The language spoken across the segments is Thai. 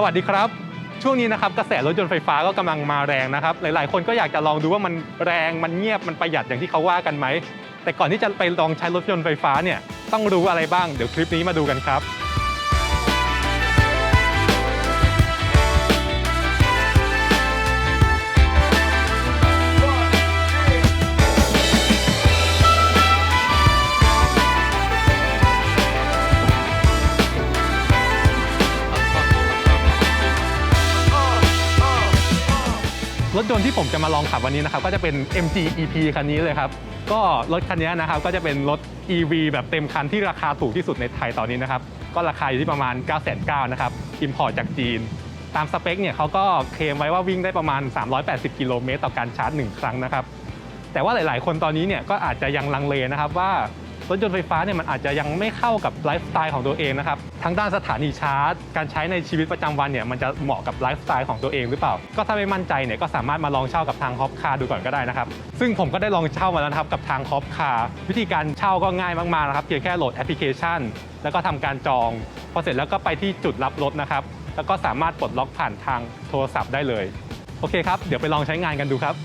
สวัสดีครับ ช่วงนี้นะครับกระแสรถยนต์ไฟฟ้าก็กำลังมาแรงนะครับ หลาย ๆ คนก็อยากจะลองดูว่ามันแรงมันเงียบมันประหยัดอย่างที่เขาว่ากันไหมแต่ก่อนที่จะไปลองใช้รถยนต์ไฟฟ้าเนี่ยต้องรู้อะไรบ้างเดี๋ยวคลิปนี้มาดูกันครับ รถยนต์ที่ผมจะมาลองขับวันนี้นะครับก็จะเป็น MG EP คันนี้เลยครับก็รถคันนี้นะครับก็จะเป็นรถ EV แบบเต็มคันที่ราคาถูกที่สุดในไทยตอนนี้นะครับก็ราคาอยู่ที่ประมาณ 9 9 0 0 0นะครับอิมพอร์ตจากจีน ตามสเปคเนี่ยเขาก็เคลมไว้ว่าวิ่งได้ประมาณ 380 กิโลเมตรต่อการชาร์จ 1 ครั้งนะครับแต่ว่าหลาย ๆ คนตอนนี้เนี่ยก็อาจจะยังลังเลนะครับว่ารถยนต์ไฟฟ้าเนี่ยมันอาจจะยังไม่เข้ากับไลฟ์สไตล์ของตัวเองนะครับ ทั้งด้านสถานีชาร์จ การใช้ในชีวิตประจำวันเนี่ยมันจะเหมาะกับไลฟ์สไตล์ของตัวเองหรือเปล่า ก็ถ้าไม่มั่นใจเนี่ยก็สามารถมาลองเช่ากับทางฮอปคาร์ดูก่อนก็ได้นะครับ ซึ่งผมก็ได้ลองเช่ามาแล้วนะครับกับทางฮอปคาร์วิธีการเช่าก็ง่ายมากๆนะครับเพียงแค่โหลดแอปพลิเคชัน แล้วก็ทำการจอง พอเสร็จแล้วก็ไปที่จุดรับรถนะครับแล้วก็สามารถปลดล็อกผ่านทางโทรศัพท์ได้เลยโอเคครับเดี๋ยวไปลองใช้งานกันดูครับ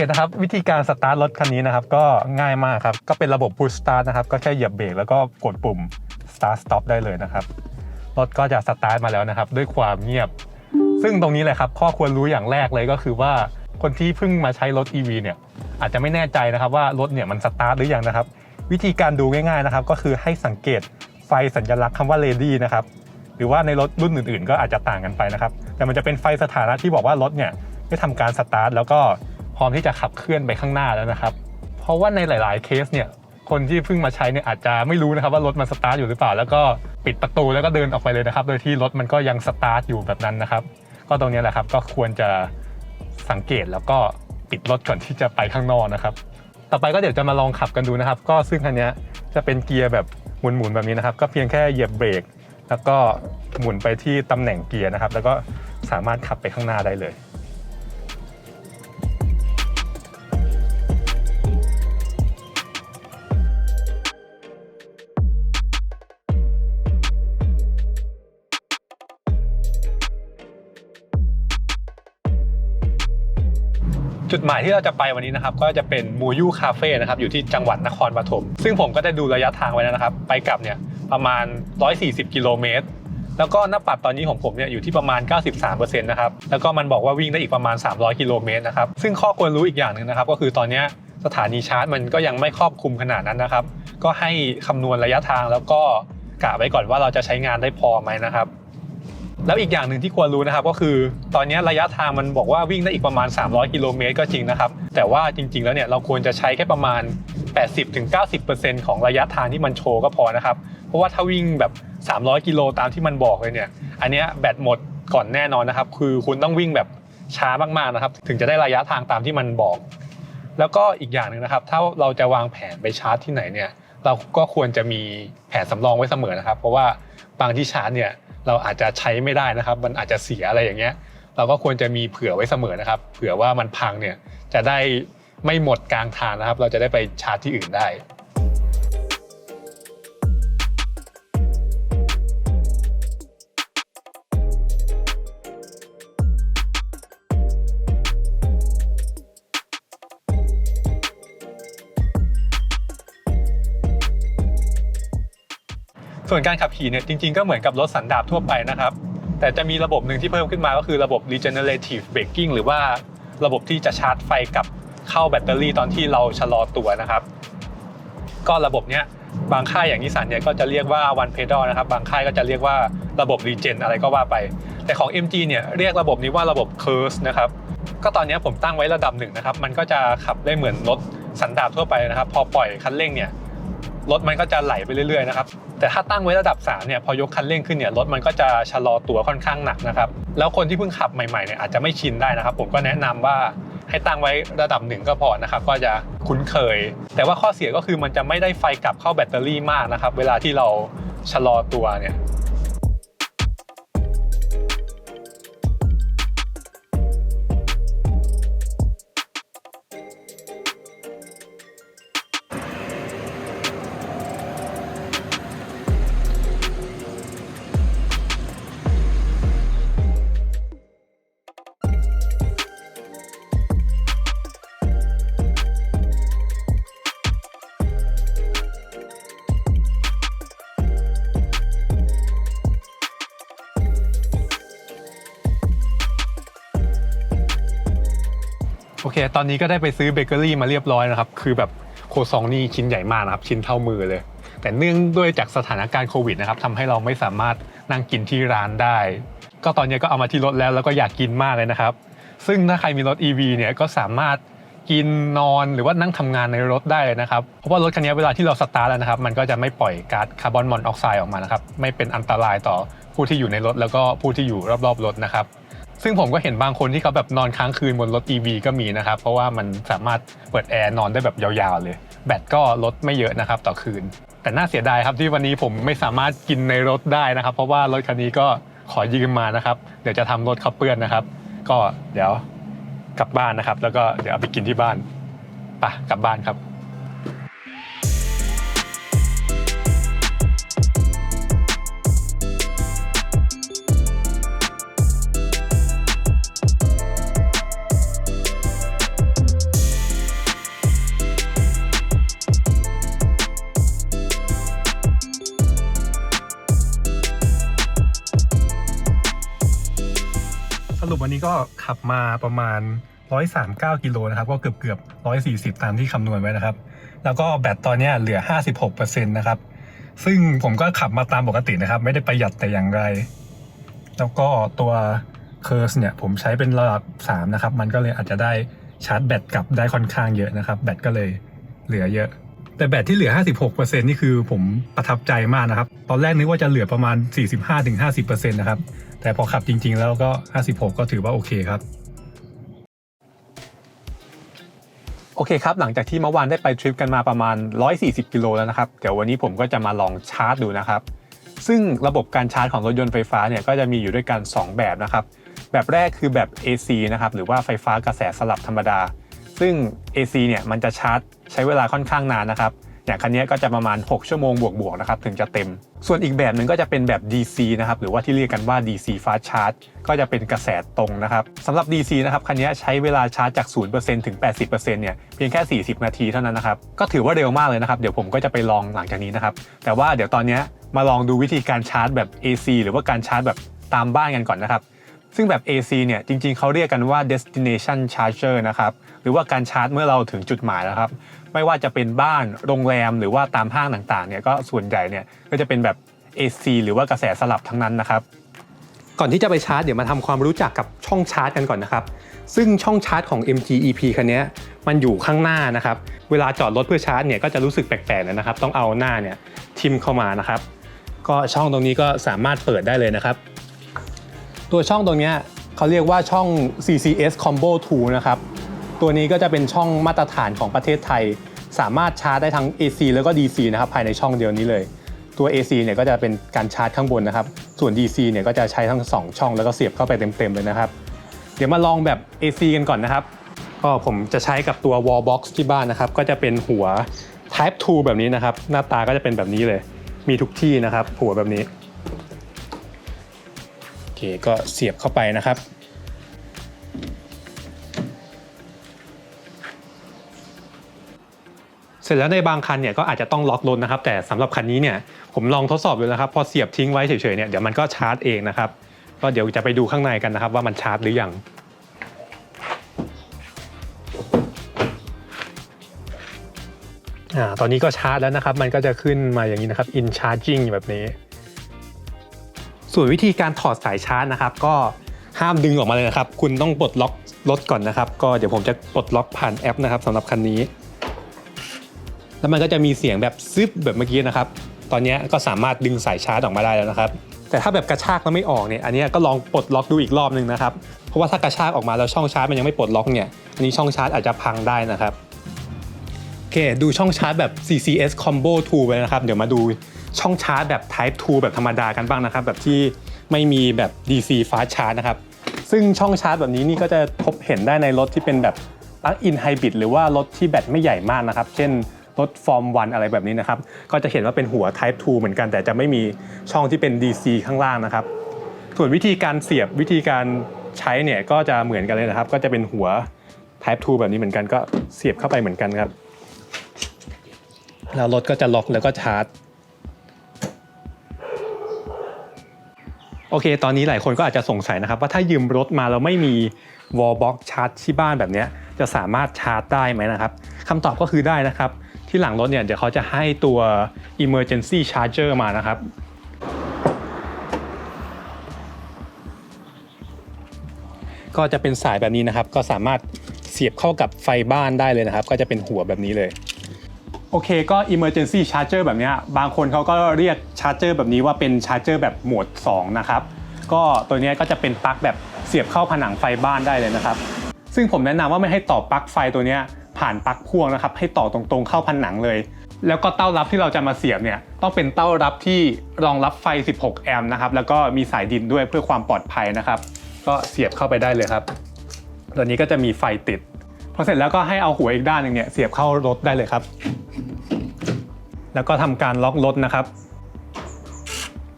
เคนะครับ วิธีการสตาร์ทรถคันนี้นะครับ ก็ง่ายมากครับ ก็เป็นระบบ push start นะครับ ก็แค่เหยียบเบรกแล้วก็กดปุ่ม start stop ได้เลยนะครับ รถก็จะสตาร์ทมาแล้วนะครับ ด้วยความเงียบ ซึ่งตรงนี้แหละครับ ข้อควรรู้อย่างแรกเลยก็คือว่าคนที่เพิ่งมาใช้รถ EV เนี่ย อาจจะไม่แน่ใจนะครับว่ารถเนี่ยมันสตาร์ทหรือยังนะครับ วิธีการดูง่ายๆนะครับ ก็คือให้สังเกตไฟสัญลักษณ์คำว่า ready นะครับ หรือว่าในรถรุ่นอื่นๆ ก็อาจจะต่างกันไปนะครับ แต่มันจะเป็นไฟสถานะที่บอกว่ารถเนี่ยได้ทำการสตาร์ทแล้วก็ ร้อมที่จะขับเคลื่อนไปข้างหน้าแล้วนะครับ เพราะว่าในหลาย ๆ เคสเนี่ยคนที่เพิ่งมาใช้เนี่ยอาจจะไม่รู้นะครับว่ารถมันสตาร์ทอยู่หรือเปล่า แล้วก็ปิดประตูแล้วก็เดินออกไปเลยนะครับ โดยที่รถมันก็ยังสตาร์ทอยู่แบบนั้นนะครับ ก็ตรงนี้แหละครับก็ควรจะสังเกตแล้วก็ปิดรถก่อนที่จะไปข้างนอกนะครับ ต่อไปก็เดี๋ยวจะมาลองขับกันดูนะครับ ก็ซึ่งคันนี้จะเป็นเกียร์แบบหมุนๆแบบนี้นะครับ ก็เพียงแค่เหยียบเบรกแล้วก็หมุนไปที่ตำแหน่งเกียร์นะครับ แล้วก็สามารถขับไปข้างหน้าได้เลย จุดหมายที่เราจะไปวันนี้นะครับก็จะเป็นมูยูคาเฟ่นะครับอยู่ที่จังหวัดนครปฐมซึ่งผมก็ได้ดูระยะทางไว้แล้วนะครับ ไปกลับเนี่ยประมาณ 140 กิโลเมตรแล้วก็หน้าปัดตอนนี้ของผมเนี่ยอยู่ที่ประมาณ 93%นะครับแล้วก็มันบอกว่าวิ่งได้อีกประมาณ 300 กิโลเมตรนะครับซึ่งข้อควรรู้อีกอย่างหนึ่งนะครับ ก็คือตอนนี้สถานีชาร์จมันก็ยังไม่ครอบคลุมขนาดนั้นนะครับ ก็ให้คำนวณระยะทางแล้วก็กะไว้ก่อนว่าเราจะใช้งานได้พอไหมนะครับ แล้วอีกอย่างหนึ่งที่ควรรู้นะครับก็คือ ตอนนี้ระยะทางมันบอกว่าวิ่งได้อีกประมาณ 300 กิโลเมตรก็จริงนะครับ แต่ว่าจริง ๆ แล้วเนี่ยเราควรจะใช้แค่ประมาณ 80-90%ของระยะทางที่มันโชว์ก็พอนะครับ เพราะว่าถ้าวิ่งแบบ 300 กิโลตามที่มันบอกเลยเนี่ย อันเนี้ยแบตหมดก่อนแน่นอนนะครับ คือคุณต้องวิ่งแบบช้ามากๆนะครับ ถึงจะได้ระยะทางตามที่มันบอก แล้วก็อีกอย่างหนึ่งนะครับ ถ้าเราจะวางแผนไปชาร์จที่ไหนเนี่ย เราก็ควรจะมีแผนสำรองไว้เสมอนะครับ เพราะว่าบางที่ชาร์จเนี่ย เราอาจจะใช้ไม่ได้นะครับ มันอาจจะเสียอะไรอย่างเงี้ย เราก็ควรจะมีเผื่อไว้เสมอนะครับ เผื่อว่ามันพังเนี่ยจะได้ไม่หมดกลางทางนะครับ เราจะได้ไปชาร์จที่อื่นได้ วนการขับขี่เนี่ยจริงๆก็เหมือนกับรถสันดาปทั่วไปนะครับ แต่จะมีระบบหนึ่งที่เพิ่มขึ้นมาก็คือระบบ regenerative braking หรือว่าระบบที่จะชาร์จไฟกลับเข้าแบตเตอรี่ตอนที่เราชะลอตัวนะครับ ก็ระบบเนี้ยบางค่ายอย่างนิสันเนี่ยก็จะเรียกว่า one pedal นะครับ บางค่ายก็จะเรียกว่าระบบ regen อะไรก็ว่าไป แต่ของ MG เนี่ยเรียกระบบนี้ว่าระบบ curve นะครับ ก็ตอนนี้ผมตั้งไว้ระดับหนึ่งนะครับ มันก็จะขับได้เหมือนรถสันดาปทั่วไปนะครับ พอปล่อยคันเร่งเนี่ยรถมันก็จะไหลไปเรื่อยๆนะครับ แต่ถ้าตั้งไว้ระดับ3เนี่ยพอยกคันเร่งขึ้นเนี่ยรถมันก็จะชะลอตัวค่อนข้างหนักนะครับแล้วคนที่เพิ่งขับใหม่ๆเนี่ยอาจจะไม่ชินได้นะครับ ผมก็แนะนำว่าให้ตั้งไว้ระดับหนึ่งก็พอนะครับก็จะคุ้นเคย แต่ว่าข้อเสียก็คือมันจะไม่ได้ไฟกลับเข้าแบตเตอรี่มากนะครับ เวลาที่เราชะลอตัวเนี่ย ตอนนี้ก็ได้ไปซื้อเบเกอรี่มาเรียบร้อยนะครับ คือแบบโคซองนี่ชิ้นใหญ่มากนะครับ ชิ้นเท่ามือเลย แต่เนื่องด้วยจากสถานการณ์โควิดนะครับทำให้เราไม่สามารถนั่งกินที่ร้านได้ ก็ตอนนี้ก็เอามาที่รถแล้วแล้วก็อยากกินมากเลยนะครับ ซึ่งถ้าใครมีรถ EV เนี่ยก็สามารถกินนอนหรือว่านั่งทำงานในรถได้เลยนะครับ เพราะว่ารถคันนี้เวลาที่เราสตาร์ทแล้วนะครับ มันก็จะไม่ปล่อยก๊าซคาร์บอนมอนอกไซด์ออกมานะครับ ไม่เป็นอันตรายต่อผู้ที่อยู่ในรถแล้วก็ผู้ที่อยู่รอบๆรถนะครับ ซึ่งผมก็เห็นบางคนที่เขาแบบนอนค้างคืนบนรถ EV ก็มีนะครับ เพราะว่ามันสามารถเปิดแอร์นอนได้แบบยาวๆเลย แบตก็ลดไม่เยอะนะครับต่อคืน แต่น่าเสียดายครับที่วันนี้ผมไม่สามารถกินในรถได้นะครับ เพราะว่ารถคันนี้ก็ขอยืมมานะครับ เดี๋ยวจะทำรถเขาเปื้อนนะครับ ก็เดี๋ยวกลับบ้านนะครับ แล้วก็เดี๋ยวเอาไปกินที่บ้านปะกลับบ้านครับ ก็ขับมาประมาณ 139 กิโลนะครับ ก็เกือบเกือบ 140 ตามที่คำนวณไว้นะครับ แล้วก็แบตตอนนี้เหลือ 56%นะครับ ซึ่งผมก็ขับมาตามปกตินะครับ ไม่ได้ประหยัดแต่อย่างไร แล้วก็ตัวเคอร์สเนี่ยผมใช้เป็นระดับ 3 นะครับ มันก็เลยอาจจะได้ชาร์จแบตกลับได้ค่อนข้างเยอะนะครับ แบตก็เลยเหลือเยอะ แต่แบตที่เหลือ 56%นี่คือผมประทับใจมากนะครับ ตอนแรกนึกว่าจะเหลือประมาณ 45-50%นะครับ แต่พอขับจริง ๆ แล้วก็ 56 ก็ถือว่าโอเคครับ โอเคครับ หลังจากที่เมื่อวานได้ไปทริปกันมาประมาณ 140 กิโลแล้วนะครับ เดี๋ยววันนี้ผมก็จะมาลองชาร์จดูนะครับ ซึ่งระบบการชาร์จของรถยนต์ไฟฟ้าเนี่ยก็จะมีอยู่ด้วยกัน 2 แบบนะครับ แบบแรกคือแบบ AC นะครับหรือว่าไฟฟ้ากระแสสลับธรรมดา ซึ่ง AC เนี่ยมันจะชาร์จใช้เวลาค่อนข้างนานนะครับ อย่างคันนี้ก็จะประมาณ 6 ชั่วโมงบวกๆนะครับถึงจะเต็ม ส่วนอีกแบบหนึ่งก็จะเป็นแบบ DC นะครับหรือว่าที่เรียกกันว่า DC fast charge ก็จะเป็นกระแสตรงนะครับสำหรับ DC นะครับคันนี้ใช้เวลาชาร์จจาก 0%ถึง 80%เนี่ยเพียงแค่ 40 นาทีเท่านั้นนะครับก็ถือว่าเร็วมากเลยนะครับเดี๋ยวผมก็จะไปลองหลังจากนี้นะครับแต่ว่าเดี๋ยวตอนนี้มาลองดูวิธีการชาร์จแบบ AC หรือว่าการชาร์จแบบตามบ้านกันก่อนนะครับ ซึ่งแบบ AC เนี่ยจริงๆ เขาเรียกกันว่า destination charger นะครับหรือว่าการชาร์จเมื่อเราถึงจุดหมายแล้วครับไม่ว่าจะเป็นบ้านโรงแรมหรือว่าตามห้างต่างๆเนี่ยก็ส่วนใหญ่เนี่ยก็จะเป็นแบบ AC หรือว่ากระแสสลับทั้งนั้นนะครับ ก่อนที่จะไปชาร์จเดี๋ยวมาทำความรู้จักกับช่องชาร์จกันก่อนนะครับ ซึ่งช่องชาร์จของ MG EP คันนี้มันอยู่ข้างหน้านะครับ เวลาจอดรถเพื่อชาร์จเนี่ยก็จะรู้สึกแปลกๆนะครับ ต้องเอาหน้าเนี่ยทิมเข้ามานะครับ ก็ช่องตรงนี้ก็สามารถเปิดได้เลยนะครับ ตัวช่องตรงนี้เขาเรียกว่าช่อง CCS Combo 2 นะครับ ตัวนี้ก็จะเป็นช่องมาตรฐานของประเทศไทย สามารถชาร์จได้ทั้ง AC แล้วก็ DC นะครับภายในช่องเดียวนี้เลย ตัว AC เนี่ยก็จะเป็นการชาร์จข้างบนนะครับ ส่วน DC เนี่ยก็จะใช้ทั้ง 2 ช่องแล้วก็เสียบเข้าไปเต็มๆเลยนะครับ เดี๋ยวมาลองแบบ AC กันก่อนนะครับ ก็ผมจะใช้กับตัว wall box ที่บ้านนะครับ ก็จะเป็นหัว Type 2 แบบนี้นะครับ หน้าตาก็จะเป็นแบบนี้เลย มีทุกที่นะครับ หัวแบบนี้ เคก็เสียบเข้าไปนะครับ เสร็จแล้วในบางคันเนี่ยก็อาจจะต้องล็อกรถนะครับ แต่สำหรับคันนี้เนี่ยผมลองทดสอบดูแล้วครับพอเสียบทิ้งไว้เฉยๆเนี่ยเดี๋ยวมันก็ชาร์จเองนะครับ ก็เดี๋ยวจะไปดูข้างในกันนะครับว่ามันชาร์จหรือยังอ่าตอนนี้ก็ชาร์จแล้วนะครับ มันก็จะขึ้นมาอย่างนี้นะครับ in charging แบบนี้ ส่วนวิธีการถอดสายชาร์จนะครับ ก็ห้ามดึงออกมาเลยนะครับ คุณต้องปลดล็อกรถก่อนนะครับ ก็เดี๋ยวผมจะปลดล็อกผ่านแอปนะครับสำหรับคันนี้ แล้วมันก็จะมีเสียงแบบซึบแบบเมื่อกี้นะครับ ตอนนี้ก็สามารถดึงสายชาร์จออกมาได้แล้วนะครับ แต่ถ้าแบบกระชากแล้วไม่ออกเนี่ยอันนี้ก็ลองปลดล็อกดูอีกรอบหนึงนะครับ เพราะว่าถ้ากระชากออกมาแล้วช่องชาร์จมันยังไม่ปลดล็อกเนี่ยอันนี้ช่องชาร์จอาจจะพังได้นะครับโอเคดูช่องชาร์จแบบ CCS Combo 2ไปนะครับ เดี๋ยวมาดู ช่องชาร์จแบบ Type 2 แบบธรรมดากันบ้างนะครับ แบบที่ไม่มีแบบ DC Fast Charge นะครับ ซึ่งช่องชาร์จแบบนี้นี่ก็จะพบเห็นได้ในรถที่เป็นแบบ Plug-in Hybrid หรือว่ารถที่แบตไม่ใหญ่มากนะครับ เช่นรถ Form 1อะไรแบบนี้นะครับ ก็จะเห็นว่าเป็นหัว Type 2 เหมือนกัน แต่จะไม่มีช่องที่เป็น DC ข้างล่างนะครับ ส่วนวิธีการเสียบวิธีการใช้เนี่ยก็จะเหมือนกันเลยนะครับ ก็จะเป็นหัว Type 2 แบบนี้เหมือนกันก็เสียบเข้าไปเหมือนกันครับ แล้วรถก็จะล็อกแล้วก็ชาร์จ โอเค ตอนนี้หลายคนก็อาจจะสงสัยนะครับ ว่าถ้ายืมรถมาแล้วไม่มี wall box ชาร์จที่บ้านแบบนี้จะสามารถชาร์จได้ไหมนะครับคำตอบก็คือได้นะครับ ที่หลังรถเนี่ยเดี๋ยวเขาจะให้ตัว emergency charger มานะครับ ก็จะเป็นสายแบบนี้นะครับ ก็สามารถเสียบเข้ากับไฟบ้านได้เลยนะครับ ก็จะเป็นหัวแบบนี้เลย โอเคก็ emergency charger แบบนี้บางคนเขาก็เรียกชาร์จเจอร์แบบนี้ว่าเป็นชาร์จเจอร์แบบโหมด 2 นะครับ ก็ตัวนี้ก็จะเป็นปลั๊กแบบเสียบเข้าผนังไฟบ้านได้เลยนะครับ ซึ่งผมแนะนำว่าไม่ให้ต่อปลั๊กไฟตัวนี้ผ่านปลั๊กพ่วงนะครับ ให้ต่อตรงๆเข้าผนังเลย แล้วก็เต้ารับที่เราจะมาเสียบเนี่ยต้องเป็นเต้ารับที่รองรับไฟ 16 แอมป์นะครับแล้วก็มีสายดินด้วยเพื่อความปลอดภัยนะครับ ก็เสียบเข้าไปได้เลยครับ ตัวนี้ก็จะมีไฟติด พอเสร็จแล้วก็ให้เอาหัวอีกด้านหนึ่งเนี่ยเสียบเข้ารถได้เลยครับ แล้วก็ทำการล็อกรถนะครับ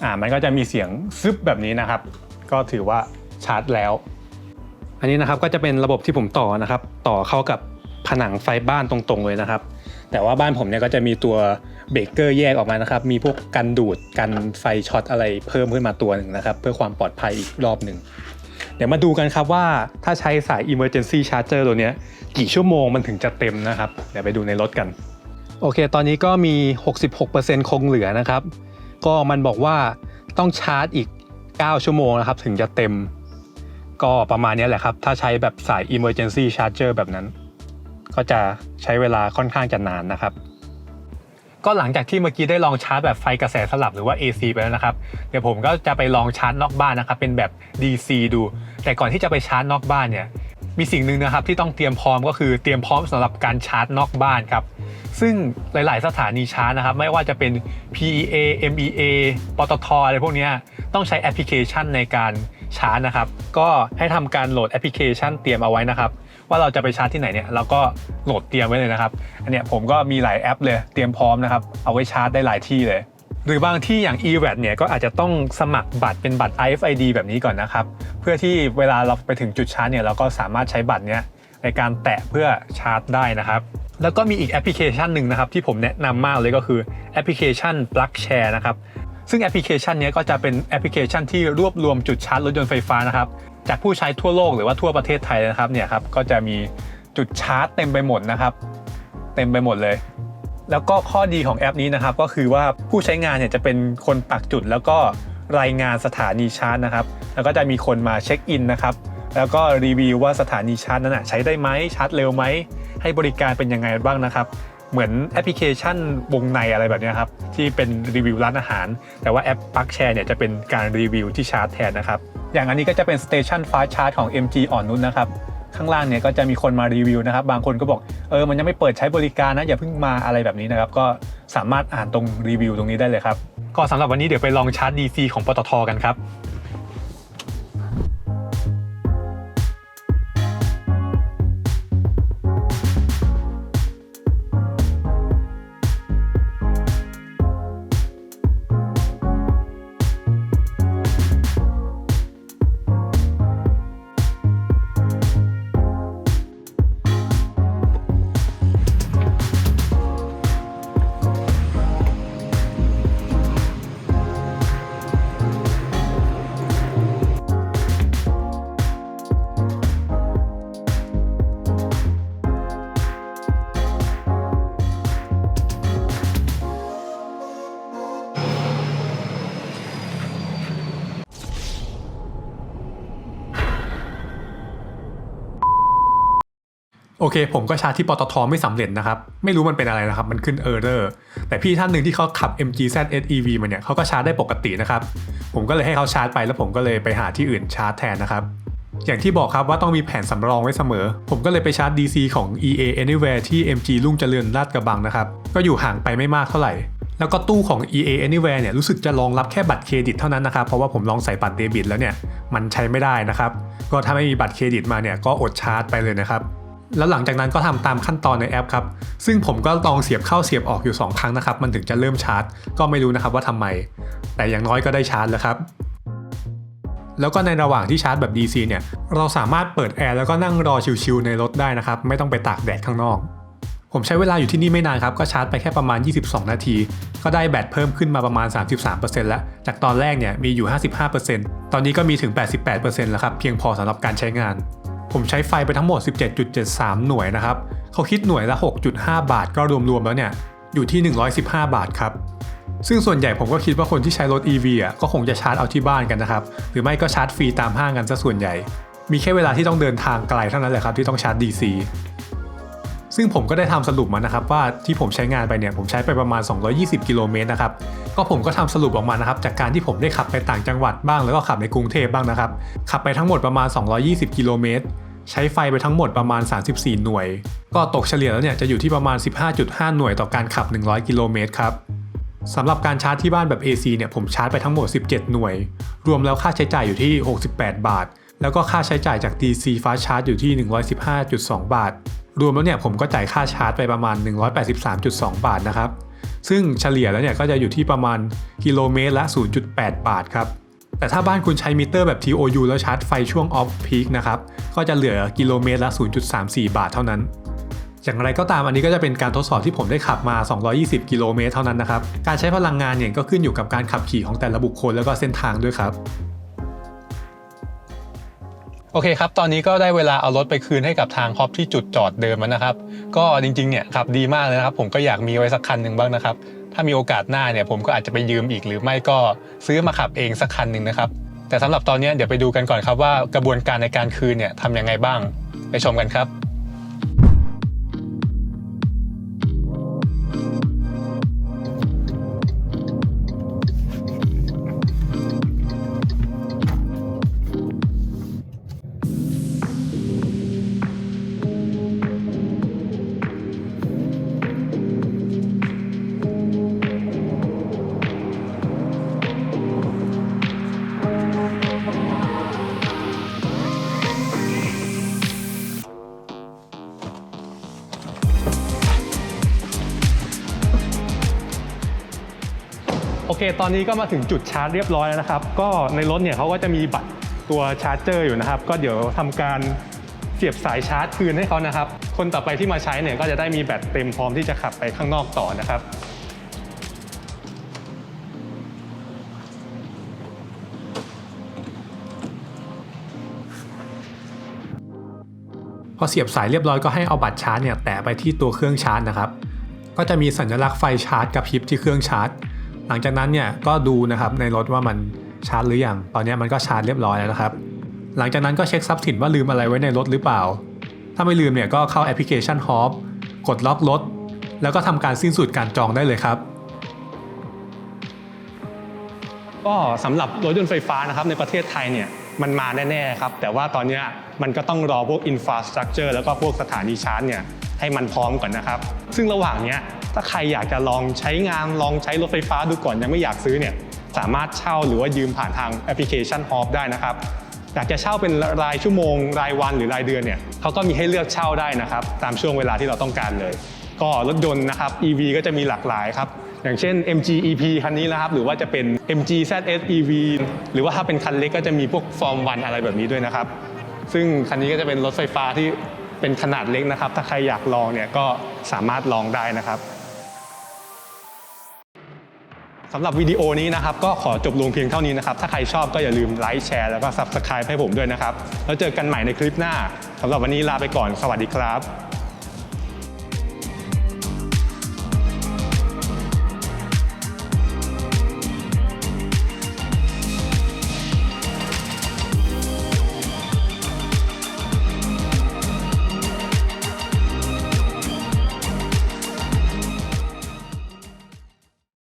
อ่ามันก็จะมีเสียงซึบแบบนี้นะครับ ก็ถือว่าชาร์จแล้ว อันนี้นะครับก็จะเป็นระบบที่ผมต่อนะครับ ต่อเข้ากับผนังไฟบ้านตรงๆเลยนะครับ แต่ว่าบ้านผมเนี่ยก็จะมีตัวเบรกเกอร์แยกออกมานะครับ มีพวกกันดูดกันไฟช็อตอะไรเพิ่มขึ้นมาตัวหนึ่งนะครับ เพื่อความปลอดภัยอีกรอบหนึ่ง เดี๋ยวมาดูกันครับว่าถ้าใช้สาย emergency charger ตัวนี้กี่ชั่วโมงมันถึงจะเต็มนะครับ เดี๋ยวไปดูในรถกัน โอเค ตอนนี้ก็มี 66%คงเหลือนะครับ ก็มันบอกว่าต้องชาร์จอีก 9 ชั่วโมงนะครับ ถึงจะเต็ม ก็ประมาณนี้แหละครับ ถ้าใช้แบบสาย emergency charger แบบนั้น ก็จะใช้เวลาค่อนข้างจะนานนะครับ ก็หลังจากที่เมื่อกี้ได้ลองชาร์จแบบไฟกระแสสลับหรือว่า AC ไปแล้วนะครับ เดี๋ยวผมก็จะไปลองชาร์จนอกบ้านนะครับ เป็นแบบ DC ดู แต่ก่อนที่จะไปชาร์จนอกบ้านเนี่ย มีสิ่งหนึ่งนะครับที่ต้องเตรียมพร้อมก็คือเตรียมพร้อมสำหรับการชาร์จนอกบ้านครับ ซึ่งหลาย ๆ สถานีชาร์จนะครับ ไม่ว่าจะเป็น PEA MEA ปตทอะไรพวกนี้ต้องใช้แอปพลิเคชันในการชาร์จนะครับ ก็ให้ทำการโหลดแอปพลิเคชันเตรียมเอาไว้นะครับ ว่าเราจะไปชาร์จที่ไหนเนี่ยเราก็โหลดเตรียมไว้เลยนะครับ อันเนี้ยผมก็มีหลายแอปเลยเตรียมพร้อมนะครับเอาไว้ชาร์จได้หลายที่เลย หรือบางที่อย่าง e v a t เนี่ยก็อาจจะต้องสมัครบัตรเป็นบัตร RFID แบบนี้ก่อนนะครับ เพื่อที่เวลาเราไปถึงจุดชาร์จเนี่ยเราก็สามารถใช้บัตรเนี้ยในการแตะเพื่อชาร์จได้นะครับ แล้วก็มีอีกแอปพลิเคชันหนึ่งนะครับที่ผมแนะนำมากเลยก็คือแอปพลิเคชัน Plug Share นะครับซึ่งแอปพลิเคชันนี้ก็จะเป็นแอปพลิเคชันที่รวบรวมจุดชาร์จรถยนต์ไฟฟ้านะครับ จากผู้ใช้ทั่วโลกหรือว่าทั่วประเทศไทยนะครับเนี่ยครับก็จะมีจุดชาร์จเต็มไปหมดนะครับ เต็มไปหมดเลย แล้วก็ข้อดีของแอปนี้นะครับก็คือว่าผู้ใช้งานเนี่ยจะเป็นคนปักจุด แล้วก็รายงานสถานีชาร์จนะครับ แล้วก็จะมีคนมาเช็คอินนะครับแล้วก็รีวิวว่าสถานีชาร์จนั้นนะใช้ได้ไหมชาร์จเร็วไหมให้บริการเป็นยังไงบ้างนะครับ เหมือนแอปพลิเคชันวงในอะไรแบบนี้ครับที่เป็นรีวิวร้านอาหาร แต่ว่าแอปปักแชร์เนี่ยจะเป็นการรีวิวที่ชาร์จแทนนะครับ อย่างอันนี้ก็จะเป็นสเตชันฟาสชาร์จของ MG อ่อนนุชนะครับ ข้างล่างเนี่ยก็จะมีคนมารีวิวนะครับ บางคนก็บอกเออมันยังไม่เปิดใช้บริการนะอย่าเพิ่งมาอะไรแบบนี้นะครับ ก็สามารถอ่านตรงรีวิวตรงนี้ได้เลยครับ ก็สำหรับวันนี้เดี๋ยวไปลองชาร์จ DC ของปตทกันครับ โอเค ผมก็ชาร์จที่ปตทไม่สำเร็จนะครับ ไม่รู้มันเป็นอะไรนะครับ มันขึ้นเออร์เรอร์แต่พี่ท่านหนึ่งที่เขาขับ MGZ SEV มาเนี่ยเขาก็ชาร์จได้ปกตินะครับ ผมก็เลยให้เขาชาร์จไปแล้วผมก็เลยไปหาที่อื่นชาร์จแทนนะครับ อย่างที่บอกครับว่าต้องมีแผนสำรองไว้เสมอ ผมก็เลยไปชาร์จ DC ของ EA Anywhere ที่ MG รุ่งเจริญลาดกระบังนะครับ ก็อยู่ห่างไปไม่มากเท่าไหร่ แล้วก็ตู้ของ EA Anywhere เนี่ยรู้สึกจะรองรับแค่บัตรเครดิตเท่านั้นนะครับ เพราะว่าผมลองใส่บัตรเดบิตแล้วเนี่ยมันใช้ไม่ได้นะครับ ก็ถ้าไม่มีบัตรเครดิตมาเนี่ยก็อดชาร์จไปเลยนะครับ แล้วหลังจากนั้นก็ทำตามขั้นตอนในแอปครับ ซึ่งผมก็ลองเสียบเข้าเสียบออกอยู่ 2 ครั้งนะครับ มันถึงจะเริ่มชาร์จ ก็ไม่รู้นะครับว่าทำไม แต่อย่างน้อยก็ได้ชาร์จแล้วครับ แล้วก็ในระหว่างที่ชาร์จแบบ DC เนี่ย เราสามารถเปิดแอร์แล้วก็นั่งรอชิวๆในรถได้นะครับ ไม่ต้องไปตากแดดข้างนอก ผมใช้เวลาอยู่ที่นี่ไม่นานครับ ก็ชาร์จไปแค่ประมาณ 22 นาที ก็ได้แบตเพิ่มขึ้นมาประมาณ 33%แล้ว จากตอนแรกเนี่ยมีอยู่ 55%ตอนนี้ก็มีถึง 88%แล้วครับ เพียงพอสำหรับการใช้งาน ผมใช้ไฟไปทั้งหมด 17.73 หน่วยนะครับ เขาคิดหน่วยละ 6.5 บาทก็รวมๆแล้วเนี่ย อยู่ที่ 115 บาทครับ ซึ่งส่วนใหญ่ผมก็คิดว่าคนที่ใช้รถ EV อะก็คงจะชาร์จเอาที่บ้านกันนะครับ หรือไม่ก็ชาร์จฟรีตามห้างกันซะส่วนใหญ่ มีแค่เวลาที่ต้องเดินทางไกลเท่านั้นแหละครับที่ต้องชาร์จ DC ซึ่งผมก็ได้ทำสรุปมานะครับว่าที่ผมใช้งานไปเนี่ยผมใช้ไปประมาณ 220 กิโลเมตรนะครับก็ผมก็ทำสรุปออกมานะครับจากการที่ผมได้ขับไปต่างจังหวัดบ้างแล้วก็ขับในกรุงเทพบ้างนะครับขับไปทั้งหมดประมาณ 220 กิโลเมตรใช้ไฟไปทั้งหมดประมาณ 34 หน่วย ก็ตกเฉลี่ยแล้วเนี่ยจะอยู่ที่ประมาณ 15.5 หน่วยต่อการขับ 100 กิโลเมตรครับสำหรับการชาร์จที่บ้านแบบ AC เนี่ยผมชาร์จไปทั้งหมด 17 หน่วย รวมแล้วค่าใช้จ่ายอยู่ที่ 68 บาท แล้วก็ค่าใช้จ่ายจาก DC Fast Charge อยู่ที่ 115.2 บาท รวมแล้วเนี่ยผมก็จ่ายค่าชาร์จไปประมาณ 183.2 บาทนะครับ ซึ่งเฉลี่ยแล้วเนี่ยก็จะอยู่ที่ประมาณกิโลเมตรละ 0.8 บาทครับ แต่ถ้าบ้านคุณใช้มิเตอร์แบบ TOU แล้วชาร์จไฟช่วงออฟพีคนะครับ ก็จะเหลือกิโลเมตรละ 0.34 บาทเท่านั้น อย่างไรก็ตามอันนี้ก็จะเป็นการทดสอบที่ผมได้ขับมา 220 กิโลเมตรเท่านั้นนะครับ การใช้พลังงานเนี่ยก็ขึ้นอยู่กับการขับขี่ของแต่ละบุคคลแล้วก็เส้นทางด้วยครับ โอเคครับ ตอนนี้ก็ได้เวลาเอารถไปคืนให้กับทางฮอปที่จุดจอดเดิมแล้วนะครับ ก็จริงๆเนี่ยขับดีมากเลยนะครับ ผมก็อยากมีไว้สักคันหนึ่งบ้างนะครับ ถ้ามีโอกาสหน้าเนี่ยผมก็อาจจะไปยืมอีกหรือไม่ก็ซื้อมาขับเองสักคันหนึ่งนะครับ แต่สำหรับตอนนี้เดี๋ยวไปดูกันก่อนครับว่ากระบวนการในการคืนเนี่ยทำยังไงบ้าง ไปชมกันครับ ตอนนี้ก็มาถึงจุดชาร์จเรียบร้อยแล้วนะครับ ก็ในรถเนี่ยเขาก็จะมีบัตรตัวชาร์จเจอร์อยู่นะครับ ก็เดี๋ยวทำการเสียบสายชาร์จคืนให้เขานะครับ คนต่อไปที่มาใช้เนี่ยก็จะได้มีแบตเต็มพร้อมที่จะขับไปข้างนอกต่อนะครับพอเสียบสายเรียบร้อยก็ให้เอาบัตรชาร์จเนี่ยแตะไปที่ตัวเครื่องชาร์จนะครับ ก็จะมีสัญลักษณ์ไฟชาร์จกระพริบที่เครื่องชาร์จ หลังจากนั้นเนี่ยก็ดูนะครับในรถว่ามันชาร์จหรือยังตอนนี้มันก็ชาร์จเรียบร้อยแล้วนะครับ หลังจากนั้นก็เช็คทรัพย์สินว่าลืมอะไรไว้ในรถหรือเปล่า ถ้าไม่ลืมเนี่ยก็เข้าแอปพลิเคชัน Hop กดล็อกรถ แล้วก็ทำการสิ้นสุดการจองได้เลยครับก็สำหรับรถยนต์ไฟฟ้านะครับในประเทศไทยเนี่ยมันมาแน่ๆครับ แต่ว่าตอนนี้มันก็ต้องรอพวกอินฟราสตรักเจอร์แล้วก็พวกสถานีชาร์จเนี่ยให้มันพร้อมก่อนนะครับ ซึ่งระหว่างเนี้ย ถ้าใครอยากจะลองใช้งานลองใช้รถไฟฟ้าดูก่อนยังไม่อยากซื้อเนี่ยสามารถเช่าหรือว่ายืมผ่านทางแอปพลิเคชัน Hop ได้นะครับอยากจะเช่าเป็นรายชั่วโมง รายวันหรือรายเดือนเนี่ยเขาก็มีให้เลือกเช่าได้นะครับตามช่วงเวลาที่เราต้องการเลย ก็รถยนต์นะครับ EV ก็จะมีหลากหลายครับอย่างเช่น MG EP คันนี้นะครับหรือว่าจะเป็น MG ZS EV หรือว่าถ้าเป็นคันเล็กก็จะมีพวก Form 1อะไรแบบนี้ด้วยนะครับ ซึ่งคันนี้ก็จะเป็นรถไฟฟ้าที่เป็นขนาดเล็กนะครับ ถ้าใครอยากลองเนี่ยก็สามารถลองได้นะครับ สำหรับวิดีโอนี้นะครับก็ขอจบลงเพียงเท่านี้นะครับ ถ้าใครชอบก็อย่าลืมไลค์แชร์แล้วก็ Subscribe ให้ผมด้วยนะครับ แล้วเจอกันใหม่ในคลิปหน้าสำหรับวันนี้ลาไปก่อนสวัสดีครับ